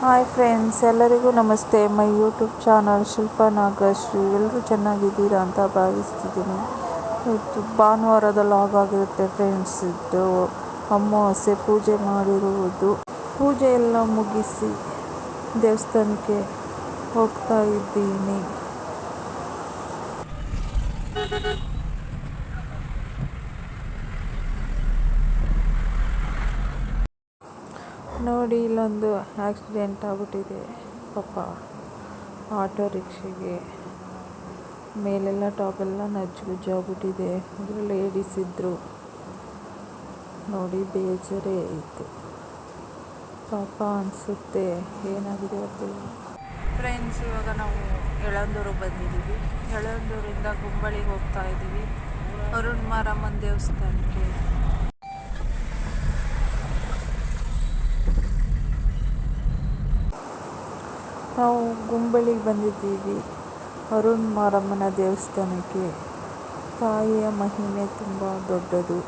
Hi friends, ಎಲ್ಲರಿಗೂ ನಮಸ್ತೆ. My YouTube channel Shilpa Nagashree ಎಲ್ಲರೂ ಚೆನ್ನಾಗಿದ್ದೀರಾ ಅಂತ ಭಾವಿಸ್ತಿದ್ದೀನಿ. ಇವತ್ತು ಭಾನುವಾರದ ಲಾಗ್ ಆಗಿರುತ್ತೆ ಫ್ರೆಂಡ್ಸ್. ಇದ್ದು ಅಮಾವಾಸ್ಯೆ, ಪೂಜೆ ಮಾಡಿರುವುದು. ಪೂಜೆ ಎಲ್ಲ ಮುಗಿಸಿ ದೇವಸ್ಥಾನಕ್ಕೆ ಹೋಗ್ತಾ ಇದ್ದೀನಿ. ನೋಡಿ, ಇಲ್ಲೊಂದು ಆಕ್ಸಿಡೆಂಟ್ ಆಗ್ಬಿಟ್ಟಿದೆ. ಪಾಪ ಆಟೋ ರಿಕ್ಷೆಗೆ ಮೇಲೆಲ್ಲ ಟಾಪೆಲ್ಲ ನಜ್ಜುಗುಜ್ಜಾಗ್ಬಿಟ್ಟಿದೆ ಅಂದರೆ ಲೇಡೀಸ್ ಇದ್ದರು ನೋಡಿ, ಬೇಜಾರೇ ಆಯಿತು. ಪಾಪ ಅನಿಸುತ್ತೆ, ಏನಾಗಿದೆ ಅದು ಫ್ರೆಂಡ್ಸ್ ಇವಾಗ ನಾವು ಯಳಂದೂರಿಗೆ ಬಂದಿದ್ದೀವಿ. ಯಳಂದೂರಿಂದ ಗುಂಬಳಿಗೆ ಹೋಗ್ತಾ ಇದ್ದೀವಿ. ಅರುಣ್ ಮಾರಮ್ಮನ ದೇವಸ್ಥಾನಕ್ಕೆ. ನಾವು ಗುಂಬಳಿಗೆ ಬಂದಿದ್ದೀವಿ. ಅರುಣ್ ಮಾರಮ್ಮನ ದೇವಸ್ಥಾನಕ್ಕೆ. ತಾಯಿಯ ಮಹಿಮೆ ತುಂಬ ದೊಡ್ಡದು.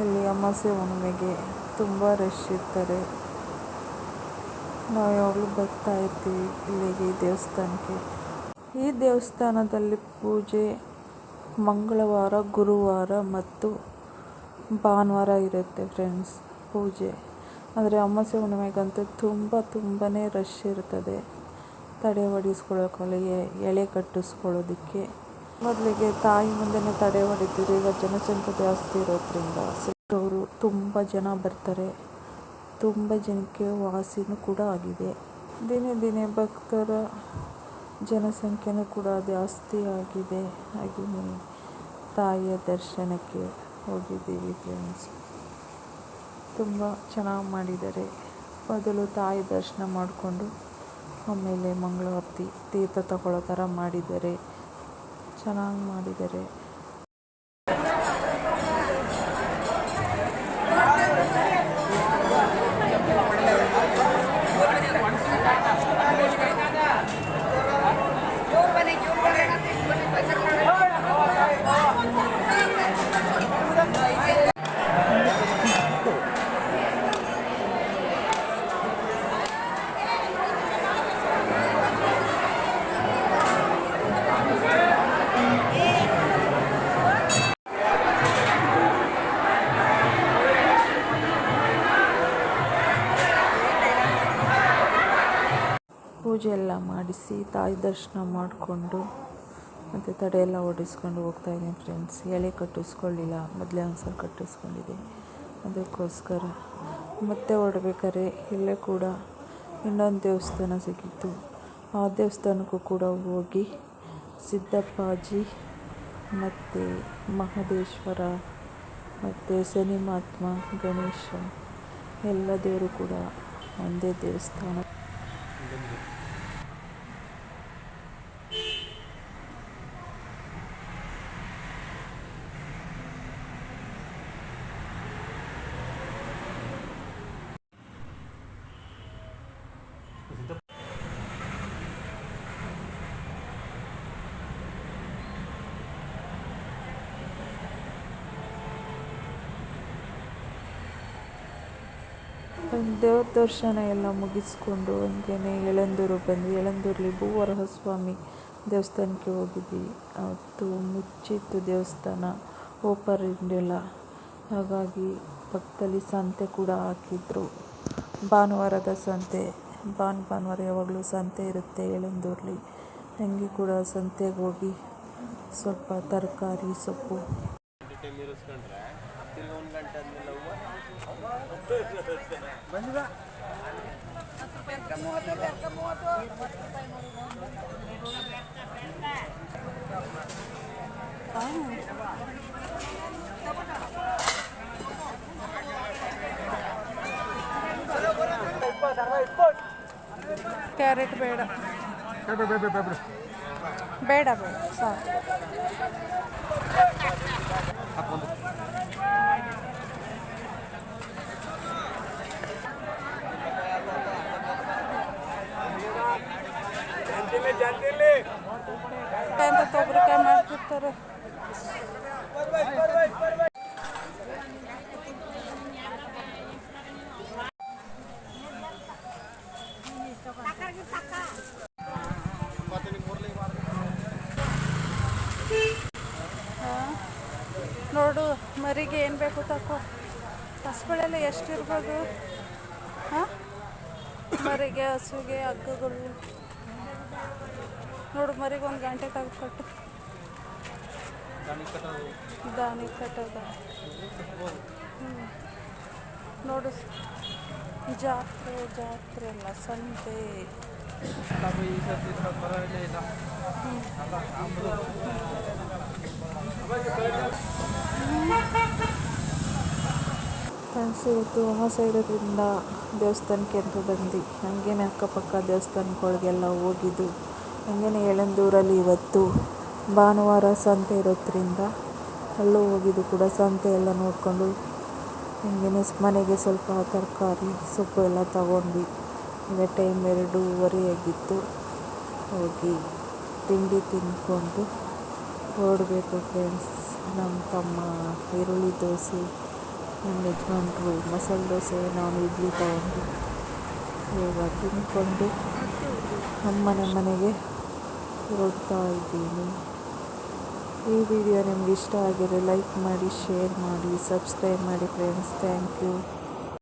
ಇಲ್ಲಿ ಅಮಾಸೆ ಹುಣ್ಣಿಮೆಗೆ ತುಂಬ ರಶ್ ಇರ್ತಾರೆ. ನಾವು ಯಾವಾಗಲೂ ಬರ್ತಾ ಇರ್ತೀವಿ ಇಲ್ಲಿಗೆ ದೇವಸ್ಥಾನಕ್ಕೆ. ಈ ದೇವಸ್ಥಾನದಲ್ಲಿ ಪೂಜೆ ಮಂಗಳವಾರ, ಗುರುವಾರ ಮತ್ತು ಭಾನುವಾರ ಇರುತ್ತೆ ಫ್ರೆಂಡ್ಸ್ ಪೂಜೆ. ಆದರೆ ಅಮಾವಾಸ್ಯೆ ಹುಣ್ಣಿಮೆಗಂತೂ ತುಂಬ ತುಂಬಾ ರಶ್ ಇರ್ತದೆ. ತಡೆ ಹೊಡಿಸ್ಕೊಳ್ಳೋಕೆ ಎಳೆ ಕಟ್ಟಿಸ್ಕೊಳ್ಳೋದಕ್ಕೆ. ಮೊದಲಿಗೆ ತಾಯಿ ಮುಂದೆನೇ ತಡೆ ಹೊಡಿತೀರಿ ಈಗ ಜನಸಂಖ್ಯೆ ಜಾಸ್ತಿ ಇರೋದ್ರಿಂದ ಅವರು ತುಂಬ ಜನ ಬರ್ತಾರೆ. ತುಂಬ ಜನಕ್ಕೆ ವಾಸಿನೂ ಕೂಡ ಆಗಿದೆ. ದಿನೇ ದಿನೇ ಭಕ್ತರ ಜನಸಂಖ್ಯೆನೂ ಕೂಡ ಜಾಸ್ತಿ ಆಗಿದೆ. ಹಾಗೆ ತಾಯಿಯ ದರ್ಶನಕ್ಕೆ ಹೋಗಿದ್ದೀವಿ ಫ್ರೆಂಡ್ಸ್ ತುಂಬ ಚೆನ್ನಾಗಿ ಮಾಡಿದ್ದಾರೆ. ಮೊದಲು ತಾಯಿ ದರ್ಶನ ಮಾಡಿಕೊಂಡು ಆಮೇಲೆ ಮಂಗಳಾರತಿ ತೀರ್ಥ ತಗೊಳ್ಳೋ ಥರ ಮಾಡಿದ್ದಾರೆ. ಚೆನ್ನಾಗಿ ಮಾಡಿದ್ದಾರೆ. ಪೂಜೆ ಎಲ್ಲ ಮಾಡಿಸಿ ತಾಯಿ ದರ್ಶನ ಮಾಡಿಕೊಂಡು ಮತ್ತು ತಡೆಯೆಲ್ಲ ಓಡಿಸ್ಕೊಂಡು ಹೋಗ್ತಾ ಇದ್ದೀನಿ ಫ್ರೆಂಡ್ಸ್ ಎಳೆ ಕಟ್ಟಿಸ್ಕೊಳ್ಳಿಲ್ಲ, ಮೊದಲೇ ಒಂದು ಸಲ ಕಟ್ಟಿಸ್ಕೊಂಡಿದ್ದೆ. ಅದಕ್ಕೋಸ್ಕರ ಮತ್ತೆ ಹೊರಡ್ಬೇಕಾದ್ರೆ ಇಲ್ಲೇ ಕೂಡ ಇನ್ನೊಂದು ದೇವಸ್ಥಾನ ಸಿಕ್ಕಿತ್ತು. ಆ ದೇವಸ್ಥಾನಕ್ಕೂ ಕೂಡ ಹೋಗಿ ಸಿದ್ದಪ್ಪಾಜಿ ಮತ್ತು ಮಹದೇಶ್ವರ ಮತ್ತು ಶನಿಮಹಾತ್ಮ ಗಣೇಶ ಎಲ್ಲ ದೇವರು ಕೂಡ ಒಂದೇ ದೇವಸ್ಥಾನ. ದೇವ್ರ ದರ್ಶನ ಎಲ್ಲ ಮುಗಿಸ್ಕೊಂಡು ಹಂಗೇ ಎಳಂದೂರು ಬಂದ್ವಿ. ಎಳಂದೂರಲ್ಲಿ ಭೂವರಹ ಸ್ವಾಮಿ ದೇವಸ್ಥಾನಕ್ಕೆ ಹೋಗಿದ್ವಿ. ಅವತ್ತು ಮುಚ್ಚಿತ್ತು ದೇವಸ್ಥಾನ ಓಪರ್ ಇರಲಿಲ್ಲ. ಹಾಗಾಗಿ ಪಕ್ಕದಲ್ಲಿ ಸಂತೆ ಕೂಡ ಹಾಕಿದ್ರು. ಭಾನುವಾರದ ಸಂತೆ, ಭಾನು ಭಾನುವಾರ ಯಾವಾಗಲೂ ಸಂತೆ ಇರುತ್ತೆ ಎಳಂದೂರಲ್ಲಿ ಹಂಗೆ ಕೂಡ ಸಂತೆಗೆ ಹೋಗಿ ಸ್ವಲ್ಪ ತರಕಾರಿ, ಸೊಪ್ಪು. ಕ್ಯಾರೆಟ್ ಬೇಡ ಬೇಡ ಬೇಡ ಸಾಕು ಗೊಬ್ಬರಕಾಯಿ ಮಾಡ್ತಿರ್ತಾರೆ ನೋಡು, ಮರಿಗೆ ಏನು ಬೇಕು ತಕ್ಕು ಹಸುಗಳೆಲ್ಲ ಎಷ್ಟಿರ್ಬೋದು? ಹಾಂ? ಮರಿಗೆ, ಹಸುಗೆ, ಹಗ್ಗಗಳು. ನೋಡು ಮರಿಗೆ ಒಂದು ಗಂಟೆ ತಗೊಟ್ಟು ದಾನಿ ಕಟ್ಟದ ನೋಡು ಜಾತ್ರೆ ಜಾತ್ರೆ ಅಲ್ಲ ಸಂತೆ. ಫ್ರೆಂಡ್ಸ್ ಇವತ್ತು ಆ ಸೈಡದಿಂದ ದೇವಸ್ಥಾನಕ್ಕೆ ಅಂತ ಬಂದು ಹಂಗೇನೆ ಅಕ್ಕಪಕ್ಕ ದೇವಸ್ಥಾನಗಳಿಗೆಲ್ಲ ಹೋಗಿದ್ದು. ಹಂಗೇನೆ ಏಳಂದೂರಲ್ಲಿ ಇವತ್ತು. ಭಾನುವಾರ ಸಂತೆ ಇರೋದ್ರಿಂದ ಅಲ್ಲೂ ಹೋಗಿದ್ದು ಕೂಡ ಸಂತೆ ಎಲ್ಲ ನೋಡಿಕೊಂಡು ಹಂಗೇನೆ ಮನೆಗೆ ಸ್ವಲ್ಪ ತರಕಾರಿ, ಸೊಪ್ಪು ಎಲ್ಲ ತಗೊಂಡ್ವಿ ಈಗ ಟೈಮ್ ಎರಡೂವರೆ ಆಗಿತ್ತು ಹೋಗಿ ತಿಂಡಿ ತಿಂದ್ಕೊಂಡು ಹೊರಡಬೇಕು ಫ್ರೆಂಡ್ಸ್. ನಮ್ಮ ತಮ್ಮ ಈರುಳ್ಳಿ ದೋಸೆ, ನಮ್ಮ ಯಜಮಾನ್ರು ಮಸಾಲೆ ದೋಸೆ, ನಾನು ಇಡ್ಲಿ ತಗೊಂಡು ಇವಾಗ ತಿಂದ್ಕೊಂಡು ನಮ್ಮನೆ ಮನೆಗೆ ಹೊರಡ್ತಾ ಇದ್ದೀನಿ. ಈ ವಿಡಿಯೋ ನಿಮ್ಗೆ ಇಷ್ಟ ಆಗಿದ್ರೆ ಲೈಕ್ ಮಾಡಿ ಶೇರ್ ಮಾಡಿ ಸಬ್ಸ್ಕ್ರೈಬ್ ಮಾಡಿ ಫ್ರೆಂಡ್ಸ್ ಥ್ಯಾಂಕ್ ಯು